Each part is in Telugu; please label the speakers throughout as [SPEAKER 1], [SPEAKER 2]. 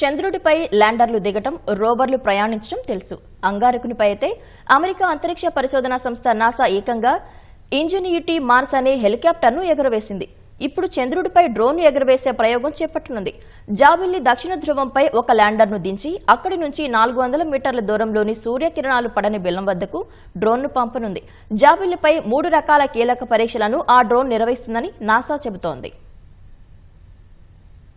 [SPEAKER 1] చంద్రుడిపై ల్యాండర్లు దిగటం రోవర్లు ప్రయాణించడం తెలుసు. అంగారకునిపై అయితే అమెరికా అంతరిక్ష పరిశోధన సంస్థ నాసా ఏకంగా ఇంజనీయుటీ మార్స్ అనే హెలికాప్టర్ను ఎగురవేసింది. ఇప్పుడు చంద్రుడిపై డ్రోన్ ఎగురవేసే ప్రయోగం చేపట్టనుంది. జాబిల్లి దక్షిణ ధ్రువంపై ఒక ల్యాండర్ను దించి అక్కడి నుంచి నాలుగు వందల మీటర్ల దూరంలోని సూర్యకిరణాలు పడని బిల్లం వద్దకు డ్రోన్ను పంపనుంది. జాబిల్లిపై మూడు రకాల కీలక పరీక్షలను ఆ డ్రోన్ నిర్వహిస్తుందని నాసా చెబుతోంది.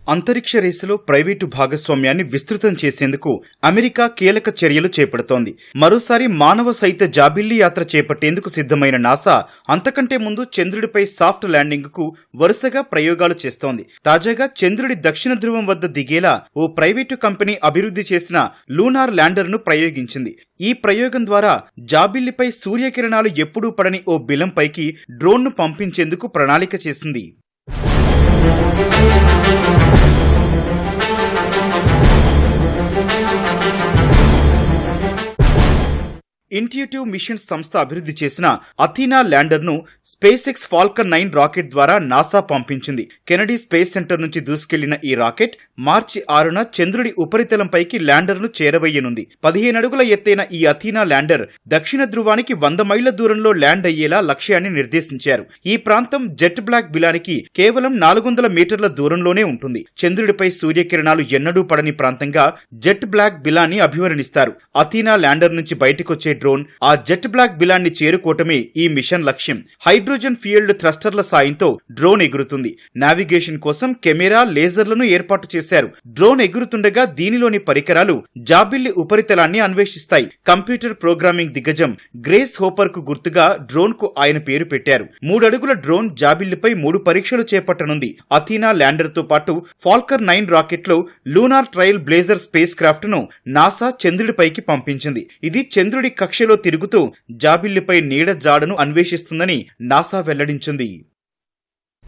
[SPEAKER 2] అంతరిక్ష రేసులో ప్రైవేటు భాగస్వామ్యాన్ని విస్తృతం చేసేందుకు అమెరికా కీలక చర్యలు చేపడుతోంది. మరోసారి మానవ సహిత జాబిల్లి యాత్ర చేపట్టేందుకు సిద్ధమైన నాసా అంతకంటే ముందు చంద్రుడిపై సాఫ్ట్ ల్యాండింగ్కు వరుసగా ప్రయోగాలు చేస్తోంది. తాజాగా చంద్రుడి దక్షిణ ధ్రువం వద్ద దిగేలా ఓ ప్రైవేటు కంపెనీ అభివృద్ధి చేసిన లూనార్ ల్యాండర్ను ప్రయోగించింది. ఈ ప్రయోగం ద్వారా జాబిల్లిపై సూర్యకిరణాలు ఎప్పుడూ పడని ఓ బిలంపైకి డ్రోన్ను పంపించేందుకు ప్రణాళిక చేసింది. ఇంట్యూటివ్ మిషన్స్ సంస్థ అభివృద్ధి చేసిన Athena ల్యాండర్ను Space X Falcon nine rocket ద్వారా నాసా పంపించింది. కెనడీ స్పేస్ సెంటర్ నుంచి దూసుకెళ్ళిన ఈ రాకెట్ మార్చి ఆరున చంద్రుడి ఉపరితలంపైకి ల్యాండర్ను చేరవేయనుంది. పదిహేను అడుగుల ఎత్తైన ఈ అథీనా ల్యాండర్ దక్షిణ ధ్రువానికి వంద మైళ్ళ దూరంలో ల్యాండ్ అయ్యేలా లక్ష్యాన్ని నిర్దేశించారు. ఈ ప్రాంతం జెట్ బ్లాక్ బిలానికి కేవలం నాలుగు వందల మీటర్ల దూరంలోనే ఉంటుంది. చంద్రుడిపై సూర్యకిరణాలు ఎన్నడూ పడని ప్రాంతంగా జెట్ బ్లాక్ బిలాన్ని అభివర్ణిస్తారు. అథీనా ల్యాండర్ నుంచి బయటకొచ్చే డ్రోన్ ఆ జెట్ బ్లాక్ బిలాన్ని చేరుకోవటమే ఈ మిషన్ లక్ష్యం. హైడ్రోజన్ ఫ్యూయల్డ్ థ్రస్టర్ల సాయంతో డ్రోన్ ఎగురుతుంది. నావిగేషన్ కోసం కెమెరా లేజర్లను ఏర్పాటు చేశారు. డ్రోన్ ఎగురుతుండగా దీనిలోని పరికరాలు జాబిల్లి ఉపరితలాన్ని అన్వేషిస్తాయి. కంప్యూటర్ ప్రోగ్రామింగ్ దిగ్గజం గ్రేస్ హోపర్కు గుర్తుగా డ్రోన్కు ఆయన పేరు పెట్టారు. మూడడుగుల డ్రోన్ జాబిల్లిపై మూడు పరీక్షలు చేపట్టనుంది. అథీనా ల్యాండర్తో పాటు ఫాల్కర్ నైన్ రాకెట్లో లూనార్ ట్రయల్ బ్లేజర్ స్పేస్ క్రాఫ్ట్ను నాసా చంద్రుడిపైకి పంపించింది. ఇది చంద్రుడి కక్షలో తిరుగుతూ జాబిల్లిపై నీడ జాడను అన్వేషిస్తుందని నాసా వెల్లడించింది.